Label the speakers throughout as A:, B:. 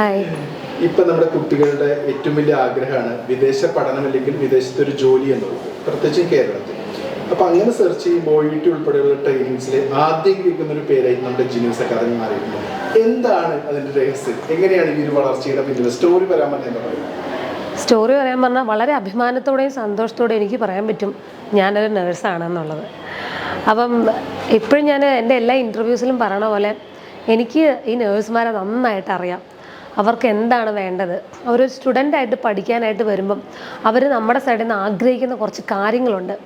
A: Hi
B: ഇപ്പൊ നമ്മുടെ കുട്ടികളുടെ ഏറ്റവും വലിയ ആഗ്രഹമാണ് വിദേശ പഠനം അല്ലെങ്കിൽ വിദേശത്തെ ഒരു ജോലി എന്നുള്ളത് പ്രത്യേകിച്ചും കേരളത്തിൽ. അപ്പൊ അങ്ങനെ സെർച്ച് ചെയ്യുമ്പോൾ യൂട്യൂബ് ടി ഉൾപ്പെടെയുള്ള ട്രെയിനിങ്സിൽ ആദ്യം കേൾക്കുന്ന ഒരു പേരായി നമ്മുടെ ജീനിയസ് അക്കാദമി മാറിയിരുന്നു എന്താണ് അതിന്റെ രഹസ്യം? എങ്ങനെയാണ് ഈ ഒരു വളർച്ചയുടെ പിന്നിൽ സ്റ്റോറി വരാൻ എന്താ പറയുന്നത്
A: സ്റ്റോറി പറയാൻ പറഞ്ഞാൽ വളരെ അഭിമാനത്തോടെയും സന്തോഷത്തോടെയും എനിക്ക് പറയാൻ പറ്റും ഞാനൊരു നേഴ്സാണെന്നുള്ളത് അപ്പം ഇപ്പോഴും ഞാൻ എന്റെ എല്ലാ ഇന്റർവ്യൂസിലും പറയണ പോലെ എനിക്ക് ഈ നേഴ്സുമാരെ നന്നായിട്ട് അറിയാം. അവർക്ക് എന്താണ് വേണ്ടത്? അവരൊരു സ്റ്റുഡന്റായിട്ട് പഠിക്കാനായിട്ട് വരുമ്പം അവർ നമ്മുടെ സൈഡിൽ നിന്ന് ആഗ്രഹിക്കുന്ന കുറച്ച് കാര്യങ്ങളുണ്ട്.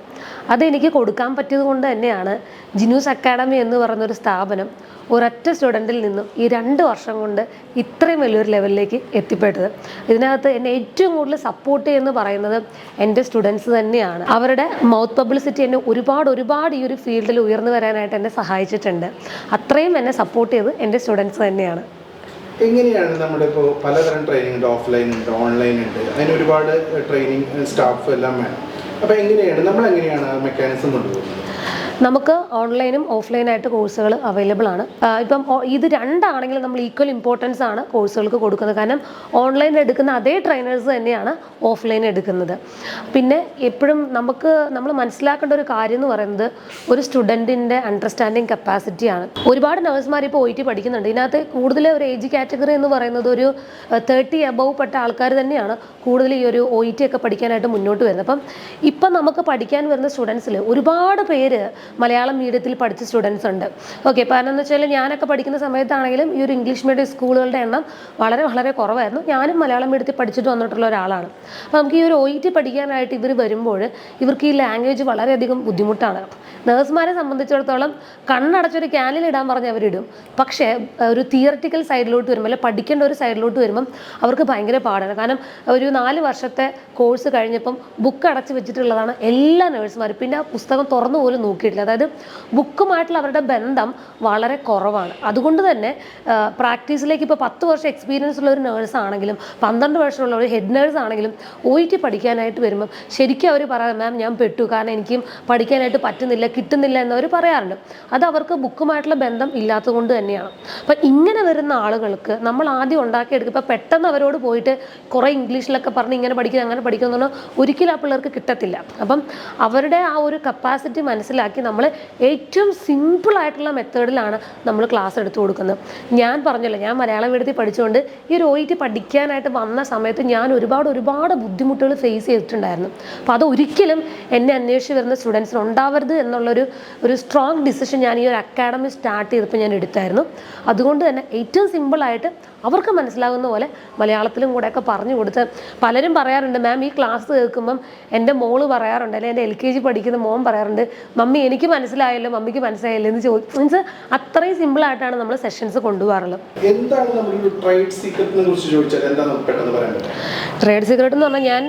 A: അതെനിക്ക് കൊടുക്കാൻ പറ്റിയത് കൊണ്ട് തന്നെയാണ് ജിനൂസ് അക്കാഡമി എന്ന് പറയുന്നൊരു സ്ഥാപനം ഒരൊറ്റ സ്റ്റുഡന്റിൽ നിന്നും ഈ രണ്ട് വർഷം കൊണ്ട് ഇത്രയും വലിയൊരു ലെവലിലേക്ക് എത്തിപ്പെട്ടത്. ഇതിനകത്ത് എന്നെ ഏറ്റവും കൂടുതൽ സപ്പോർട്ട് ചെയ്യുന്നു പറയുന്നത് എന്റെ സ്റ്റുഡൻസ് തന്നെയാണ്. അവരുടെ മൗത്ത് പബ്ലിസിറ്റി എന്നെ ഒരുപാട് ഒരുപാട് ഈ ഒരു ഫീൽഡിൽ ഉയർന്നു വരാനായിട്ട് എന്നെ സഹായിച്ചിട്ടുണ്ട്. അത്രയും എന്നെ സപ്പോർട്ട് ചെയ്ത് എന്റെ സ്റ്റുഡൻസ് തന്നെയാണ്.
B: എങ്ങനെയാണ് നമ്മുടെ ഇപ്പോൾ പലതരം ട്രെയിനിങ് ഉണ്ട് ഓഫ്ലൈൻ ഉണ്ട് ഓൺലൈൻ ഉണ്ട്. അതിന് ഒരുപാട് ട്രെയിനിങ് സ്റ്റാഫ് എല്ലാം വേണം. അപ്പോൾ എങ്ങനെയാണ് നമ്മൾ എങ്ങനെയാണ് മെക്കാനിസം കൊണ്ടുപോകുന്നത്?
A: നമുക്ക് ഓൺലൈനും ഓഫ്ലൈനായിട്ട് കോഴ്സുകൾ അവൈലബിൾ ആണ്. ഇപ്പം ഇത് രണ്ടാണെങ്കിലും നമ്മൾ ഈക്വൽ ഇമ്പോർട്ടൻസ് ആണ് കോഴ്സുകൾക്ക് കൊടുക്കുന്നത്. കാരണം ഓൺലൈനിൽ എടുക്കുന്ന അതേ ട്രെയിനേഴ്സ് തന്നെയാണ് ഓഫ്ലൈൻ എടുക്കുന്നത്. പിന്നെ എപ്പോഴും നമുക്ക് നമ്മൾ മനസ്സിലാക്കേണ്ട ഒരു കാര്യം എന്ന് പറയുന്നത് ഒരു സ്റ്റുഡന്റിന്റെ അണ്ടർസ്റ്റാൻഡിങ് കപ്പാസിറ്റിയാണ് ഒരുപാട് നഴ്സുമാർ ഇപ്പോൾ ഒ ടി പഠിക്കുന്നുണ്ട്. ഇതിനകത്ത് കൂടുതൽ ഒരു ഏജ് കാറ്റഗറി എന്ന് പറയുന്നത് ഒരു തേർട്ടി അബവ് പെട്ട ആൾക്കാർ തന്നെയാണ് കൂടുതൽ ഈ ഒരു ഒ ടി ഒക്കെ പഠിക്കാനായിട്ട് മുന്നോട്ട് വരുന്നത്. അപ്പം ഇപ്പം നമുക്ക് പഠിക്കാൻ വരുന്ന സ്റ്റുഡൻസിൽ ഒരുപാട് പേര് മലയാളം മീഡിയത്തിൽ പഠിച്ച സ്റ്റുഡൻസ് ഉണ്ട്. ഓക്കെ കാരണം എന്ന് വെച്ചാൽ ഞാനൊക്കെ പഠിക്കുന്ന സമയത്താണെങ്കിലും ഈ ഒരു ഇംഗ്ലീഷ് മീഡിയം സ്കൂളുകളുടെ എണ്ണം വളരെ വളരെ കുറവായിരുന്നു. ഞാനും മലയാളം മീഡിയത്തിൽ പഠിച്ചിട്ട് വന്നിട്ടുള്ള ഒരാളാണ്. അപ്പോൾ നമുക്ക് ഈ ഒരു ഒ ടി പഠിക്കാനായിട്ട് ഇവർ വരുമ്പോൾ ഇവർക്ക് ഈ ലാംഗ്വേജ് വളരെയധികം ബുദ്ധിമുട്ടാണ്. നേഴ്സുമാരെ സംബന്ധിച്ചിടത്തോളം കണ്ണടച്ചൊരു ക്യാനിൽ ഇടാൻ പറഞ്ഞ് അവരിടും. പക്ഷേ ഒരു തിയററ്റിക്കൽ സൈഡിലോട്ട് വരുമ്പോൾ അല്ലെ പഠിക്കേണ്ട ഒരു സൈഡിലോട്ട് വരുമ്പം അവർക്ക് ഭയങ്കര പാടാണ്. കാരണം ഒരു നാല് വർഷത്തെ കോഴ്സ് കഴിഞ്ഞപ്പം ബുക്ക് അടച്ച് വെച്ചിട്ടുള്ളതാണ് എല്ലാ നേഴ്സുമാരും പിന്നെ ആ പുസ്തകം തുറന്നു പോലും നോക്കിയിട്ടില്ല. അതായത് ബുക്കുമായിട്ടുള്ള അവരുടെ ബന്ധം വളരെ കുറവാണ്. അതുകൊണ്ട് തന്നെ പ്രാക്ടീസിലേക്ക് ഇപ്പോൾ പത്ത് വർഷം എക്സ്പീരിയൻസ് ഉള്ള ഒരു നേഴ്സ് ആണെങ്കിലും പന്ത്രണ്ട് വർഷമുള്ള ഒരു ഹെഡ് നേഴ്സ് ആണെങ്കിലും ഒ ടി പഠിക്കാനായിട്ട് വരുമ്പം ശരിക്കും അവർ പറയാം മാം ഞാൻ പെട്ടു. കാരണം എനിക്കും പഠിക്കാനായിട്ട് പറ്റുന്നില്ല കിട്ടുന്നില്ല എന്നവർ പറയാറുണ്ട്. അത് അവർക്ക് ബുക്കുമായിട്ടുള്ള ബന്ധം ഇല്ലാത്തത് കൊണ്ട് തന്നെയാണ്. അപ്പം ഇങ്ങനെ വരുന്ന ആളുകൾക്ക് നമ്മൾ ആദ്യം ഉണ്ടാക്കിയെടുക്കുക ഇപ്പം പെട്ടെന്ന് അവരോട് പോയിട്ട് കുറേ ഇംഗ്ലീഷിലൊക്കെ പറഞ്ഞ് ഇങ്ങനെ പഠിക്കുന്നു അങ്ങനെ പഠിക്കുന്നു ഒരിക്കലും ആ പിള്ളേർക്ക് കിട്ടത്തില്ല. അപ്പം അവരുടെ ആ ഒരു കപ്പാസിറ്റി മനസ്സിലാക്കി നമ്മൾ ഏറ്റവും സിമ്പിൾ ആയിട്ടുള്ള മെത്തേഡിലാണ് നമ്മൾ ക്ലാസ് എടുത്തു കൊടുക്കുന്നത്. ഞാൻ പറഞ്ഞല്ലോ ഞാൻ മലയാളം മീഡിയത്തിൽ പഠിച്ചുകൊണ്ട് ഈ ഒരു ഒ ടി പഠിക്കാനായിട്ട് വന്ന സമയത്ത് ഞാൻ ഒരുപാട് ഒരുപാട് ബുദ്ധിമുട്ടുകൾ ഫേസ് ചെയ്തിട്ടുണ്ടായിരുന്നു. അപ്പോൾ അത് ഒരിക്കലും എന്നെ അന്വേഷിച്ച് വരുന്ന സ്റ്റുഡൻസിന് ഉണ്ടാവരുത് എന്നുള്ളൊരു ഒരു സ്ട്രോങ് ഡിസിഷൻ ഞാൻ ഈ ഒരു അക്കാഡമി സ്റ്റാർട്ട് ചെയ്തപ്പോൾ ഞാൻ എടുത്തായിരുന്നു. അതുകൊണ്ട് തന്നെ ഏറ്റവും സിമ്പിളായിട്ട് അവർക്ക് മനസ്സിലാകുന്ന പോലെ മലയാളത്തിലും കൂടെയൊക്കെ പറഞ്ഞു കൊടുത്ത് പലരും പറയാറുണ്ട് മാം ഈ ക്ലാസ് കേൾക്കുമ്പം എന്റെ മോൾ പറയാറുണ്ട് അല്ലെങ്കിൽ എന്റെ എൽ കെ ജി പഠിക്കുന്ന മോൻ പറയാറുണ്ട് മമ്മി എനിക്ക് മനസ്സിലായല്ലോ മമ്മിക്ക് മനസ്സിലായല്ലോ എന്ന് ചോദിച്ചു മീൻസ് അത്രയും സിമ്പിളായിട്ടാണ് നമ്മൾ സെഷൻസ് കൊണ്ടുപോകാറുള്ളത്.
B: ട്രേഡ്
A: സീക്രട്ട് എന്ന് പറഞ്ഞാൽ ഞാൻ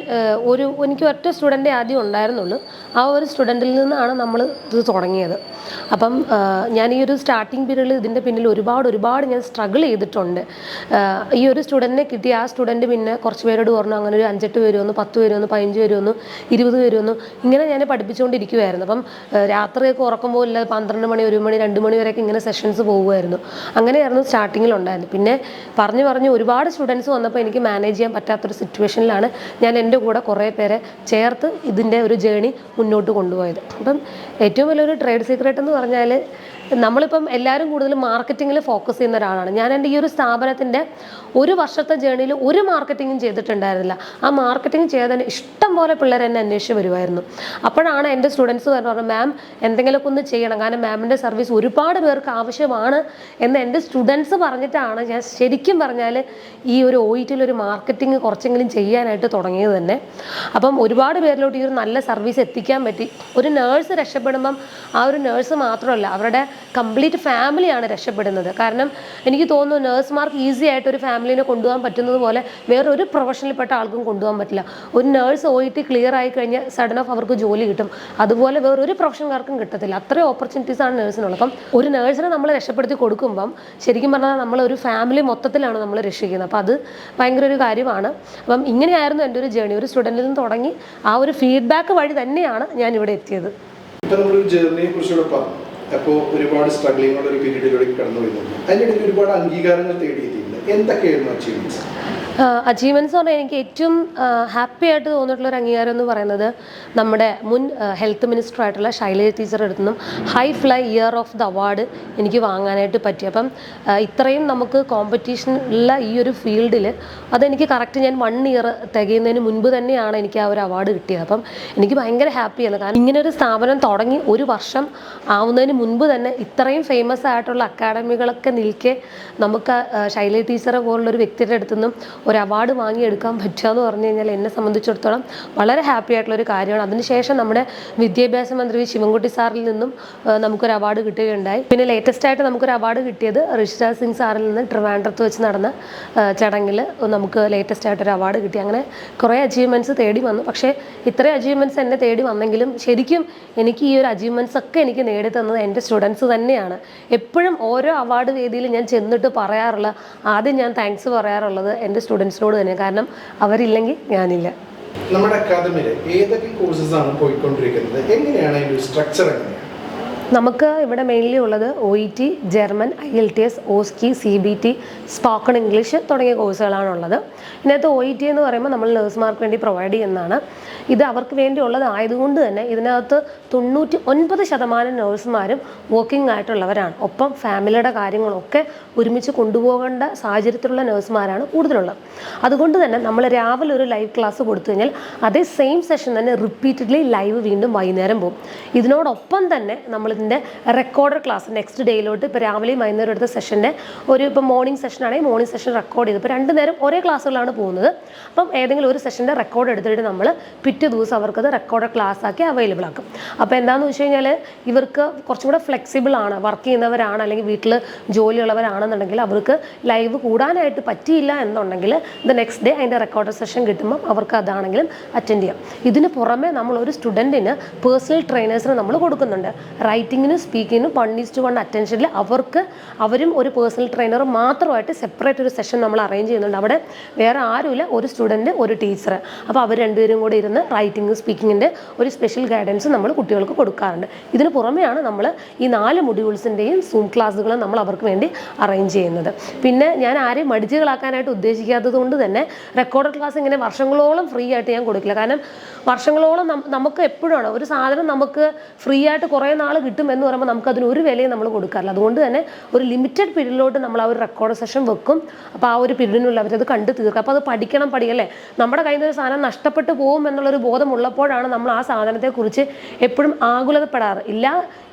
A: ഒരു എനിക്ക് ഒറ്റ സ്റ്റുഡന്റെ ആദ്യം ഉണ്ടായിരുന്നുള്ളൂ. ആ ഒരു സ്റ്റുഡന്റിൽ നിന്നാണ് നമ്മൾ ഇത് തുടങ്ങിയത്. അപ്പം ഞാൻ ഈ ഒരു സ്റ്റാർട്ടിങ് പീരീഡിൽ ഇതിന്റെ പിന്നിൽ ഒരുപാട് ഒരുപാട് ഞാൻ സ്ട്രഗിൾ ചെയ്തിട്ടുണ്ട്. ഈ ഒരു സ്റ്റുഡന്റിനെ കിട്ടി. ആ സ്റ്റുഡന്റ് പിന്നെ കുറച്ച് പേരോട് പറഞ്ഞു അങ്ങനെ ഒരു അഞ്ചെട്ട് പേര് വന്നു പത്ത് പേര് വന്നു പതിനഞ്ച് പേര് വന്നു ഇരുപത് പേര് വന്നു. ഇങ്ങനെ ഞാൻ പഠിപ്പിച്ചുകൊണ്ടിരിക്കുമായിരുന്നു അപ്പം രാത്രിയൊക്കെ ഉറക്കം പോലില്ല പന്ത്രണ്ട് മണി ഒരു മണി രണ്ട് മണി വരെയൊക്കെ ഇങ്ങനെ സെഷൻസ് പോകുമായിരുന്നു അങ്ങനെയായിരുന്നു സ്റ്റാർട്ടിങ്ങിൽ ഉണ്ടായിരുന്നത് പിന്നെ പറഞ്ഞു പറഞ്ഞ് ഒരുപാട് സ്റ്റുഡൻസ് വന്നപ്പോൾ എനിക്ക് മാനേജ് ചെയ്യാൻ പറ്റാത്തൊരു സിറ്റുവേഷനിലാണ് ഞാൻ എന്റെ കൂടെ കുറേ പേരെ ചേർത്ത് ഇതിന്റെ ഒരു ജേണി മുന്നോട്ട് കൊണ്ടുപോയത്. അപ്പം ഏറ്റവും വലിയൊരു ട്രേഡ് സീക്രട്ട് എന്ന് പറഞ്ഞാൽ നമ്മളിപ്പം എല്ലാവരും കൂടുതലും മാർക്കറ്റിങ്ങിൽ ഫോക്കസ് ചെയ്യുന്ന ഒരാളാണ്. ഞാൻ എന്റെ ഈ ഒരു സ്ഥാപനത്തിന്റെ ഒരു വർഷത്തെ ജേണിയിൽ ഒരു മാർക്കറ്റിങ്ങും ചെയ്തിട്ടുണ്ടായിരുന്നില്ല. ആ മാർക്കറ്റിംഗ് ചെയ്തതിന് ഇഷ്ടം പോലെ പിള്ളേർ എന്നെ അന്വേഷിച്ച് വരുമായിരുന്നു അപ്പോഴാണ് എന്റെ സ്റ്റുഡൻസ് പറഞ്ഞു മാം എന്തെങ്കിലുമൊക്കെ ഒന്ന് ചെയ്യണം. കാരണം മാമിന്റെ സർവീസ് ഒരുപാട് പേർക്ക് ആവശ്യമാണ് എന്ന് എന്റെ സ്റ്റുഡൻസ് പറഞ്ഞിട്ടാണ് ഞാൻ ശരിക്കും പറഞ്ഞാൽ ഈ ഒരു ഒ ഇ ഒരു മാർക്കറ്റിംഗ് കുറച്ചെങ്കിലും ചെയ്യാനായിട്ട് തുടങ്ങിയത് തന്നെ. അപ്പം ഒരുപാട് പേരിലോട്ട് ഈ ഒരു നല്ല സർവീസ് എത്തിക്കാൻ പറ്റി. ഒരു നേഴ്സ് രക്ഷപ്പെടുമ്പം ആ ഒരു നേഴ്സ് മാത്രമല്ല അവരുടെ കംപ്ലീറ്റ് ഫാമിലിയാണ് രക്ഷപ്പെടുന്നത്. കാരണം എനിക്ക് തോന്നുന്നു നേഴ്സുമാർക്ക് ഈസി ആയിട്ട് ഒരു ഫാമിലിനെ കൊണ്ടുപോകാൻ പറ്റുന്നത് പോലെ വേറൊരു പ്രൊഫഷനിൽപ്പെട്ട ആൾക്കും കൊണ്ടുപോകാൻ പറ്റില്ല. ഒരു nurse O E T clear ആയി കഴിഞ്ഞാൽ സഡൻ ഓഫ് അവർക്ക് ജോലി കിട്ടും. അതുപോലെ വേറൊരു പ്രൊഫഷൻകാർക്കും കിട്ടത്തില്ല. അത്രയും ഓപ്പർച്യൂണിറ്റീസ് ആണ് നേഴ്സിനുള്ളത് അപ്പം ഒരു നേഴ്സിനെ നമ്മൾ രക്ഷപ്പെടുത്തി കൊടുക്കുമ്പം ശരിക്കും പറഞ്ഞാൽ നമ്മൾ ഒരു ഫാമിലി മൊത്തത്തിലാണ് നമ്മൾ രക്ഷിക്കുന്നത്. അപ്പം അത് ഭയങ്കര ഒരു കാര്യമാണ്. അപ്പം ഇങ്ങനെയായിരുന്നു എന്റെ ഒരു ജേണി ഒരു സ്റ്റുഡന്റിൽ നിന്ന് തുടങ്ങി ആ ഒരു ഫീഡ്ബാക്ക് വഴി തന്നെയാണ് ഞാൻ ഇവിടെ എത്തിയത്.
B: ഇപ്പൊ നമ്മളൊരു ജേർണിയെ കുറിച്ചുകൂടെ പറഞ്ഞു. അപ്പോൾ ഒരുപാട് സ്ട്രഗ്ലിങ്ങുള്ള ഒരു പീരീഡിലൂടെ കടന്നു വരുന്നുണ്ട് അതിനിടയിൽ ഒരുപാട് അംഗീകാരങ്ങൾ തേടിയെത്തിയിട്ടുണ്ട് എന്തൊക്കെയായിരുന്നു അച്ചീവ്മെന്റ്സ്
A: അച്ചീവ്മെന്റ്സ് പറഞ്ഞാൽ എനിക്ക് ഏറ്റവും ഹാപ്പി ആയിട്ട് തോന്നിയിട്ടുള്ള ഒരു അംഗീകാരം എന്ന് പറയുന്നത് നമ്മുടെ മുൻ ഹെൽത്ത് മിനിസ്റ്റർ ആയിട്ടുള്ള ശൈലജ ടീച്ചർ നിന്നും high fly year of the award എനിക്ക് വാങ്ങാനായിട്ട് പറ്റി. അപ്പം ഇത്രയും നമുക്ക് കോമ്പറ്റീഷൻ ഉള്ള ഈ ഒരു ഫീൽഡിൽ അതെനിക്ക് കറക്റ്റ് ഞാൻ വൺ ഇയർ തികയുന്നതിന് മുൻപ് തന്നെയാണ് എനിക്ക് ആ ഒരു അവാർഡ് കിട്ടിയത്. അപ്പം എനിക്ക് ഭയങ്കര ഹാപ്പിയാണ് കാരണം ഇങ്ങനെ ഒരു സ്ഥാപനം തുടങ്ങി ഒരു വർഷം ആവുന്നതിന് മുൻപ് തന്നെ ഇത്രയും ഫേമസ് ആയിട്ടുള്ള അക്കാഡമികളൊക്കെ നിൽക്കെ നമുക്ക് ശൈലജ ടീച്ചറെ പോലുള്ള ഒരു വ്യക്തിയുടെ അടുത്തു നിന്നും ഒരു അവാർഡ് വാങ്ങിയെടുക്കാൻ പറ്റുക എന്ന് പറഞ്ഞു കഴിഞ്ഞാൽ എന്നെ സംബന്ധിച്ചിടത്തോളം വളരെ ഹാപ്പി ആയിട്ടുള്ള ഒരു കാര്യമാണ്. അതിനുശേഷം നമ്മുടെ വിദ്യാഭ്യാസ മന്ത്രി ശിവൻകുട്ടി സാറിൽ നിന്നും നമുക്കൊരു അവാർഡ് കിട്ടുകയുണ്ടായി. പിന്നെ ലേറ്റസ്റ്റ് ആയിട്ട് നമുക്കൊരു അവാർഡ് കിട്ടിയത് ഋഷിരാജ് സിംഗ് സാറിൽ നിന്ന് ട്രിവാൻഡ്രത്ത് വെച്ച് നടന്ന ചടങ്ങിൽ നമുക്ക് ലേറ്റസ്റ്റ് ആയിട്ടൊരു അവാർഡ് കിട്ടി. അങ്ങനെ കുറേ അച്ചീവ്മെന്റ്സ് തേടി വന്നു. പക്ഷേ ഇത്രയും അച്ചീവ്മെന്റ്സ് എന്നെ തേടി വന്നെങ്കിലും ശരിക്കും എനിക്ക് ഈ ഒരു അച്ചീവ്മെന്റ്സ് ഒക്കെ എനിക്ക് നേടി തന്നത് എന്റെ സ്റ്റുഡൻസ് തന്നെയാണ്. എപ്പോഴും ഓരോ അവാർഡ് വേദിയിൽ ഞാൻ ചെന്നിട്ട് പറയാറുള്ള ആദ്യം ഞാൻ താങ്ക്സ് പറയാറുള്ളത് എന്റെ സ്റ്റുഡൻസിനോട് തന്നെ. കാരണം അവരില്ലെങ്കിൽ ഞാനില്ല.
B: നമ്മുടെ അക്കാദമിയിൽ ഏതൊക്കെ കോഴ്സസ് ആണ് പോയിക്കൊണ്ടിരിക്കുന്നത്? എങ്ങനെയാണ് അതിന്റെ സ്ട്രക്ചർ എങ്ങനെയാണ്?
A: നമുക്ക് ഇവിടെ മെയിൻലി ഉള്ളത് O E T German I L T S OSCE C B T spoken English തുടങ്ങിയ കോഴ്സുകളാണുള്ളത് ഇതിനകത്ത് ഒ ഇ ടി എന്ന് പറയുമ്പോൾ നമ്മൾ നേഴ്സുമാർക്ക് വേണ്ടി പ്രൊവൈഡ് ചെയ്യുന്നതാണ്. ഇത് അവർക്ക് വേണ്ടി ആയതുകൊണ്ട് തന്നെ ഇതിനകത്ത് തൊണ്ണൂറ്റി ഒൻപത് ശതമാനം നേഴ്സുമാരും വർക്കിംഗ് ആയിട്ടുള്ളവരാണ്. ഒപ്പം ഫാമിലിയുടെ കാര്യങ്ങളൊക്കെ ഒരുമിച്ച് കൊണ്ടുപോകേണ്ട സാഹചര്യത്തിലുള്ള നേഴ്സുമാരാണ് കൂടുതലുള്ളത്. അതുകൊണ്ട് തന്നെ നമ്മൾ രാവിലെ ഒരു ലൈവ് ക്ലാസ് കൊടുത്തു കഴിഞ്ഞാൽ അതേ സെയിം സെഷൻ തന്നെ റിപ്പീറ്റഡ്ലി ലൈവ് വീണ്ടും വൈകുന്നേരം പോകും. ഇതിനോടൊപ്പം തന്നെ നമ്മളിതിന്റെ റെക്കോർഡർ ക്ലാസ് നെക്സ്റ്റ് ഡേയിലോട്ട് ഇപ്പോൾ രാവിലെയും വൈകുന്നേരം എടുത്ത സെഷന്റെ ഒരു ഇപ്പോൾ മോർണിംഗ് സെഷൻ ആണെങ്കിൽ മോർണിംഗ് സെഷൻ റെക്കോർഡ് ചെയ്ത്. ഇപ്പോൾ രണ്ട് നേരം ഒരേ ക്ലാസ്സുകളാണ് പോകുന്നത്. അപ്പം ഏതെങ്കിലും ഒരു സെഷന്റെ റെക്കോർഡ് എടുത്തിട്ട് നമ്മൾ പിറ്റേ ദിവസം അവർക്കത് റെക്കോർഡ് ക്ലാസ് ആക്കി അവൈലബിൾ ആക്കും. അപ്പോൾ എന്താണെന്ന് വെച്ച് കഴിഞ്ഞാൽ ഇവർക്ക് കുറച്ചും കൂടെ ഫ്ലെക്സിബിൾ ആണ്. വർക്ക് ചെയ്യുന്നവരാണ് അല്ലെങ്കിൽ വീട്ടിൽ ജോലിയുള്ളവരാണെന്നുണ്ടെങ്കിൽ അവർക്ക് ലൈവ് കൂടാനായിട്ട് പറ്റിയില്ല എന്നുണ്ടെങ്കിൽ ദ നെക്സ്റ്റ് ഡേ അതിന്റെ റെക്കോർഡ് സെഷൻ കിട്ടുമ്പം അവർക്ക് അതാണെങ്കിലും അറ്റൻഡ് ചെയ്യാം. ഇതിന് പുറമെ നമ്മൾ ഒരു സ്റ്റുഡന്റിന് പേഴ്സണൽ ട്രെയിനേഴ്സിന് നമ്മൾ കൊടുക്കുന്നുണ്ട്. റൈറ്റിങ്ങിനും സ്പീക്കിങ്ങിനും വൺ ടു വൺ അറ്റൻഷനിൽ അവർക്ക് അവരും ഒരു പേഴ്സണൽ ട്രെയിനർ മാത്രമായിട്ട് സെപ്പറേറ്റ് ഒരു സെഷൻ നമ്മൾ അറേഞ്ച് ചെയ്യുന്നുണ്ട്. അവിടെ വേറെ ആരുമില്ല ഒരു സ്റ്റുഡന്റ് ഒരു ടീച്ചർ അപ്പോൾ അവർ രണ്ടുപേരും കൂടി ഇരുന്ന് റൈറ്റിംഗ് സ്പീക്കിങ്ങിന്റെ ഒരു സ്പെഷ്യൽ ഗൈഡൻസ് നമ്മൾ കുട്ടികൾക്ക് കൊടുക്കാറുണ്ട്. ഇതിന് പുറമെയാണ് നമ്മൾ ഈ നാല് മൊഡ്യൂൾസിന്റെയും സൂം ക്ലാസ്സുകൾ നമ്മൾ അവർക്ക് വേണ്ടി അറേഞ്ച് ചെയ്യുന്നത്. പിന്നെ ഞാൻ ആരെയും മടിച്ചുകളാക്കാനായിട്ട് ഉദ്ദേശിക്കാത്തത് കൊണ്ട് തന്നെ റെക്കോർഡ് ക്ലാസ് ഇങ്ങനെ വർഷങ്ങളോളം ഫ്രീ ആയിട്ട് ഞാൻ കൊടുക്കില്ല. കാരണം വർഷങ്ങളോളം നമുക്ക് എപ്പോഴാണ് ഒരു സാധനം നമുക്ക് ഫ്രീ ആയിട്ട് കുറേ നാൾ എന്ന് പറയുമ്പോൾ നമുക്ക് അതിന് ഒരു വിലയും നമ്മൾ കൊടുക്കാറില്ല. അതുകൊണ്ട് തന്നെ ഒരു ലിമിറ്റഡ് പീരീഡിലോട്ട് നമ്മൾ ആ ഒരു റെക്കോർഡ് സെഷൻ വെക്കും. അപ്പോൾ ആ ഒരു പീരീഡിനുള്ള അവരത് കണ്ടു തീർക്കും. അപ്പോൾ അത് പഠിക്കണം പഠിക്കല്ലേ നമ്മുടെ കയ്യിൽ നിന്ന് ഒരു സാധനം നഷ്ടപ്പെട്ടു പോകും എന്നുള്ളൊരു ബോധമുള്ളപ്പോഴാണ് നമ്മൾ ആ സാധനത്തെക്കുറിച്ച് എപ്പോഴും ആകുലതപ്പെടാറ്. ഇല്ല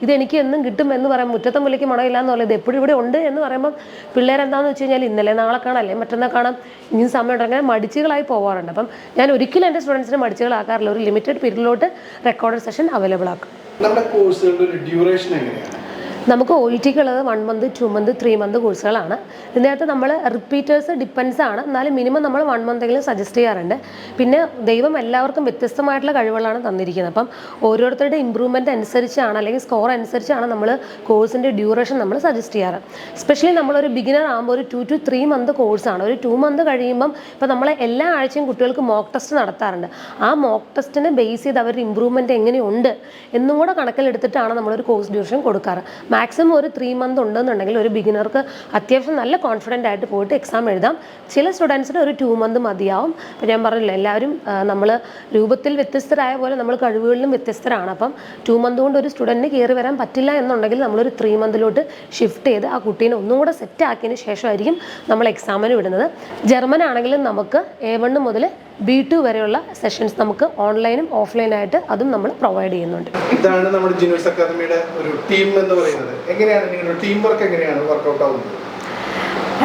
A: ഇതെനിക്ക് എന്നും കിട്ടും എന്ന് പറയാം മുറ്റത്തെ മുലയ്ക്ക് മണമില്ല എന്നുള്ളത് ഇത് എപ്പോഴും ഇവിടെ ഉണ്ട് എന്ന് പറയുമ്പോൾ പിള്ളേരെന്താണെന്ന് വെച്ച് കഴിഞ്ഞാൽ ഇന്നലെ നാളെ കാണാം അല്ലേ മറ്റന്നാൾ കാണാം. ഇനി സമയം ഉണ്ട്. അങ്ങനെ മടിച്ചുകളായി പോകാറുണ്ട് അപ്പം ഞാൻ ഒരിക്കലും എന്റെ സ്റ്റുഡൻസിനെ മടിച്ചുകളാക്കാറില്ല. ഒരു ലിമിറ്റഡ് പീരീഡിലോട്ട് റെക്കോർഡ് സെഷൻ അവൈലബിൾ ആക്കും.
B: നമ്മുടെ കോഴ്സുകളുടെ ഒരു ഡ്യൂറേഷൻ എങ്ങനെയാണ്?
A: നമുക്ക് ഒ ഇ ടിക്ക് ഉള്ളത് one month two month three month കോഴ്സുകളാണ് ഇതിനകത്ത് നമ്മൾ റിപ്പീറ്റേഴ്സ് ഡിപ്പെൻസ് ആണ്. എന്നാലും മിനിമം നമ്മൾ വൺ മന്തെങ്കിലും സജസ്റ്റ് ചെയ്യാറുണ്ട്. പിന്നെ ദൈവം എല്ലാവർക്കും വ്യത്യസ്തമായിട്ടുള്ള കഴിവുകളാണ് തന്നിരിക്കുന്നത്. അപ്പം ഓരോരുത്തരുടെ ഇമ്പ്രൂവ്മെന്റ് അനുസരിച്ചാണ് അല്ലെങ്കിൽ സ്കോർ അനുസരിച്ചാണ് നമ്മൾ കോഴ്സിന്റെ ഡ്യൂറേഷൻ നമ്മൾ സജസ്റ്റ് ചെയ്യാറ്. സ്പെഷ്യലി നമ്മളൊരു ബിഗിനർ ആകുമ്പോൾ ഒരു ടു ടു ത്രീ മന്ത് കോഴ്സാണ് ഒരു ടു മന്ത് കഴിയുമ്പം ഇപ്പം നമ്മൾ എല്ലാ ആഴ്ചയും കുട്ടികൾക്ക് മോക്ക് ടെസ്റ്റ് നടത്താറുണ്ട്. ആ മോക്ക് ടെസ്റ്റിനെ ബേസ് ചെയ്ത് അവരുടെ ഇമ്പ്രൂവ്മെന്റ് എങ്ങനെയുണ്ട് എന്നും കൂടെ കണക്കിലെടുത്തിട്ടാണ് നമ്മളൊരു കോഴ്സ് ഡ്യൂറേഷൻ കൊടുക്കാറ്. മാക്സിമം ഒരു ത്രീ മന്ത് ഉണ്ടെന്നുണ്ടെങ്കിൽ ഒരു ബിഗിനർക്ക് അത്യാവശ്യം നല്ല കോൺഫിഡന്റ് ആയിട്ട് പോയിട്ട് എക്സാം എഴുതാം. ചില സ്റ്റുഡൻസിന് ഒരു ടു മന്ത് മതിയാവും. അപ്പോൾ ഞാൻ പറഞ്ഞില്ല എല്ലാവരും നമ്മൾ രൂപത്തിൽ വ്യത്യസ്തരായ പോലെ നമ്മൾ കഴിവുകളിലും വ്യത്യസ്തരാണ്. അപ്പം ടു മന്ത് കൊണ്ട് ഒരു സ്റ്റുഡന്റിന് കയറി വരാൻ പറ്റില്ല എന്നുണ്ടെങ്കിൽ നമ്മളൊരു ത്രീ മന്തിലോട്ട് ഷിഫ്റ്റ് ചെയ്ത് ആ കുട്ടീനെ ഒന്നും കൂടെ സെറ്റ് ആക്കിയതിന് ശേഷമായിരിക്കും നമ്മൾ എക്സാമിന് വിടുന്നത്. ജർമ്മൻ ആണെങ്കിലും നമുക്ക് എ വണ് മുതൽ ബി ടു വരെയുള്ള സെഷൻസ് നമുക്ക് ഓൺലൈനും ഓഫ്ലൈനായിട്ട് അതും നമ്മൾ പ്രൊവൈഡ് ചെയ്യുന്നുണ്ട്.
B: ഇതാണ് നമ്മുടെ ജിനോസ് അക്കാദമിയുടെ ഒരു ടീം എന്ന് പറയുന്നത്. എങ്ങനെയാണ് നിങ്ങളുടെ ടീം വർക്ക് എങ്ങനെയാണ് വർക്ക്ഔട്ട് ആവുന്നത്?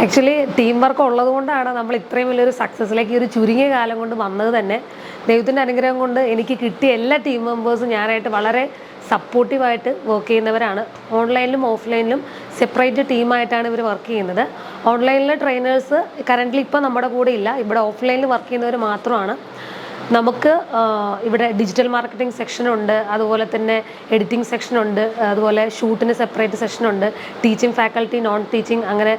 A: ആക്ച്വലി ടീം വർക്ക് ഉള്ളത് കൊണ്ടാണ് നമ്മൾ ഇത്രയും വലിയൊരു സക്സസ്സിലേക്ക് ഒരു ചുരുങ്ങിയ കാലം കൊണ്ട് വന്നത് തന്നെ. ദൈവത്തിന്റെ അനുഗ്രഹം കൊണ്ട് എനിക്ക് കിട്ടിയ എല്ലാ ടീം മെമ്പേഴ്സും ഞാനായിട്ട് വളരെ സപ്പോർട്ടീവായിട്ട് വർക്ക് ചെയ്യുന്നവരാണ്. ഓൺലൈനിലും ഓഫ്ലൈനിലും സെപ്പറേറ്റ് ടീമായിട്ടാണ് ഇവർ വർക്ക് ചെയ്യുന്നത്. ഓൺലൈനിലെ ട്രെയിനേഴ്സ് കറന്റ്ലി ഇപ്പോൾ നമ്മുടെ കൂടെ ഇല്ല. ഇവിടെ ഓഫ്ലൈനിൽ വർക്ക് ചെയ്യുന്നവർ മാത്രമാണ്. നമുക്ക് ഇവിടെ ഡിജിറ്റൽ മാർക്കറ്റിംഗ് സെക്ഷനുണ്ട് അതുപോലെ തന്നെ എഡിറ്റിംഗ് സെക്ഷനുണ്ട് അതുപോലെ ഷൂട്ടിന് സെപ്പറേറ്റ് സെക്ഷനുണ്ട് ടീച്ചിങ് ഫാക്കൽറ്റി നോൺ ടീച്ചിങ് അങ്ങനെ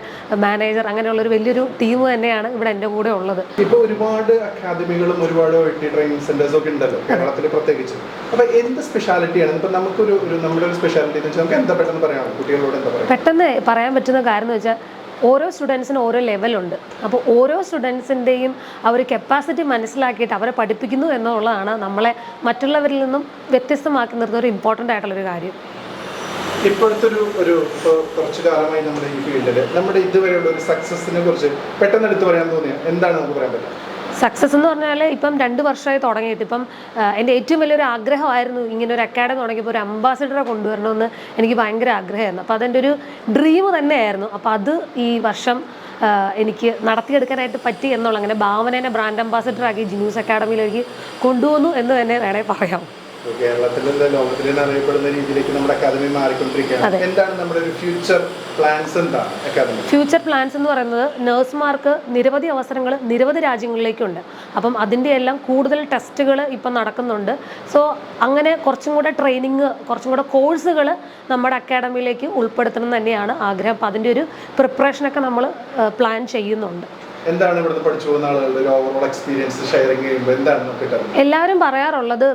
A: മാനേജർ അങ്ങനെയുള്ള ഒരു വലിയൊരു ടീം തന്നെയാണ് ഇവിടെ എന്റെ കൂടെ ഉള്ളത്.
B: ഇപ്പോൾ ഒരുപാട് അക്കാദമികളും ഒരുപാട് ട്രെയിനിങ് സെന്റേഴ്സ് ഒക്കെ ഉണ്ടല്ലോ കേരളത്തിൽ പ്രത്യേകിച്ച്. അപ്പോൾ എന്ത് സ്പെഷ്യാലിറ്റിയാണ് ഇപ്പൊ നമുക്കൊരു നമ്മുടെ ഒരു സ്പെഷ്യാലിറ്റി എന്ന് വെച്ചാൽ നമുക്ക് എന്താ പെട്ടെന്ന് പറയാം കുട്ടികളോട് എന്താ പറയുക
A: പെട്ടെന്ന് പറയാൻ പറ്റുന്ന കാര്യം എന്ന് വെച്ചാൽ ഓരോ സ്റ്റുഡൻസിനും ഓരോ ലെവലുണ്ട് അപ്പോൾ ഓരോ സ്റ്റുഡൻസിന്റെയും ആ ഒരു കപ്പാസിറ്റി മനസ്സിലാക്കിയിട്ട് അവരെ പഠിപ്പിക്കുന്നു എന്നുള്ളതാണ് നമ്മളെ മറ്റുള്ളവരിൽ നിന്നും വ്യത്യസ്തമാക്കി നിർത്തുന്ന ഒരു ഇമ്പോർട്ടന്റ് ആയിട്ടുള്ളൊരു കാര്യം.
B: ഇപ്പോഴത്തെ ഒരു ഒരു കുറച്ച് കാലമായി നമ്മുടെ ഈ ഫീൽഡിൽ നമ്മുടെ ഇതുവരെയുള്ള ഒരു സക്സസിനെ കുറിച്ച് പെട്ടെന്ന് എടുത്തു പറയാൻ തോന്നിയ എന്താണ് നമുക്ക് പറയാൻ പറ്റുക?
A: സക്സസ് എന്ന് പറഞ്ഞാൽ ഇപ്പം രണ്ട് വർഷമായി തുടങ്ങിയിട്ട്. ഇപ്പം എന്റെ ഏറ്റവും വലിയൊരു ആഗ്രഹമായിരുന്നു ഇങ്ങനെ ഒരു അക്കാഡമി തുടങ്ങിയപ്പോൾ ഒരു അംബാസിഡറെ കൊണ്ടുവരണമെന്ന് എനിക്ക് ഭയങ്കര ആഗ്രഹമായിരുന്നു. അപ്പോൾ അതെന്റെ ഒരു ഡ്രീം തന്നെയായിരുന്നു. അപ്പോൾ അത് ഈ വർഷം എനിക്ക് നടത്തിയെടുക്കാനായിട്ട് പറ്റി എന്നുള്ള അങ്ങനെ ഭാവനേനെ ബ്രാൻഡ് അംബാസിഡറാക്കി ജിനൂസ് അക്കാഡമിയിലേക്ക് കൊണ്ടുവന്നു എന്ന് തന്നെ വേണേൽ പറയാം.
B: അറിയപ്പെടുന്ന രീതിയിലേക്ക് നമ്മുടെ അക്കാദമി മാറിക്കൊണ്ടിരിക്കുകയാണ്. എന്താണ് നമ്മുടെ ഒരു ഫ്യൂച്ചർ പ്ലാൻസ് എന്താണ് അക്കാദമി
A: ഫ്യൂച്ചർ പ്ലാൻസ് എന്ന് പറയുന്നത് നഴ്സുമാർക്ക് നിരവധി അവസരങ്ങൾ നിരവധി രാജ്യങ്ങളിലേക്കുണ്ട്. അപ്പം അതിന്റെ എല്ലാം കൂടുതൽ ടെസ്റ്റുകൾ ഇപ്പം നടക്കുന്നുണ്ട്. സോ അങ്ങനെ കുറച്ചും കൂടെ ട്രെയിനിങ് കുറച്ചും കൂടെ കോഴ്സുകൾ നമ്മുടെ അക്കാഡമിയിലേക്ക് ഉൾപ്പെടുത്തണം തന്നെയാണ് ആഗ്രഹം. അപ്പം അതിന്റെ ഒരു പ്രിപ്പറേഷനൊക്കെ നമ്മൾ പ്ലാൻ ചെയ്യുന്നുണ്ട്.
B: എന്താണ് ഇവിടുന്ന് പഠിച്ചു പോകുന്ന ആളുകളുടെ ഒരു ഓവറോൾ എക്സ്പീരിയൻസ് ഷെയറിങ് ചെയ്യുമ്പോൾ എന്താണ് നമുക്ക്
A: എല്ലാവരും പറയാറുള്ളത്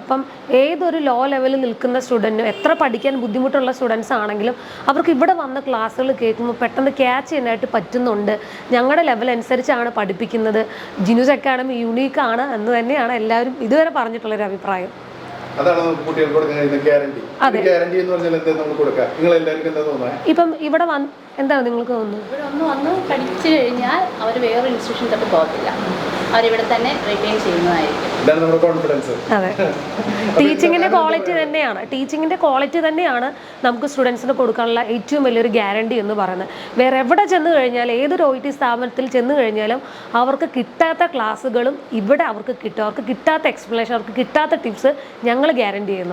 A: ഇപ്പം ഏതൊരു ലോ ലെവലിൽ നിൽക്കുന്ന സ്റ്റുഡന്റും എത്ര പഠിക്കാൻ ബുദ്ധിമുട്ടുള്ള സ്റ്റുഡൻസ് ആണെങ്കിലും അവർക്ക് ഇവിടെ വന്ന ക്ലാസ്സുകൾ കേൾക്കുമ്പോൾ പെട്ടെന്ന് ക്യാച്ച് ചെയ്യാനായിട്ട് പറ്റുന്നുണ്ട്. ഞങ്ങളുടെ ലെവൽ അനുസരിച്ചാണ് പഠിപ്പിക്കുന്നത്. ജിനൂസ് അക്കാഡമി യുണീക്ക് ആണ് എന്ന് തന്നെയാണ് എല്ലാവരും ഇതുവരെ പറഞ്ഞിട്ടുള്ളൊരു അഭിപ്രായം.
B: അതാണ്
A: ഇപ്പം ഇവിടെ വന്ന് എന്താണ് നിങ്ങൾക്ക് തോന്നുന്നത്?
C: ഇവിടെ ഒന്ന് വന്ന് പഠിച്ചു കഴിഞ്ഞാൽ അവർ വേറൊരു ഇൻസ്റ്റിറ്റ്യൂഷൻ തൊട്ട് പോകത്തില്ല. അവരിവിടെ തന്നെ റിട്ടേൺ ചെയ്യുന്നതായിരിക്കും.
B: ഇതാണ് നമ്മുടെ കോൺഫിഡൻസ്
A: അതെ. ടീച്ചിങ്ങിന്റെ ക്വാളിറ്റി തന്നെയാണ്. ടീച്ചിങ്ങിന്റെ ക്വാളിറ്റി തന്നെയാണ് നമുക്ക് സ്റ്റുഡൻസിന് കൊടുക്കാനുള്ള ഏറ്റവും വലിയൊരു ഗ്യാരണ്ടി എന്ന് പറയുന്നത്. വേറെ എവിടെ ചെന്ന് കഴിഞ്ഞാൽ ഏതൊരു ഒ ടി സ്ഥാപനത്തിൽ ചെന്ന് കഴിഞ്ഞാലും അവർക്ക് കിട്ടാത്ത ക്ലാസ്സുകളും ഇവിടെ അവർക്ക് കിട്ടും. അവർക്ക് കിട്ടാത്ത എക്സ്പ്ലനേഷൻ അവർക്ക് കിട്ടാത്ത ടിപ്സ് ഞങ്ങൾ ഗ്യാരണ്ടി ചെയ്യുന്നു.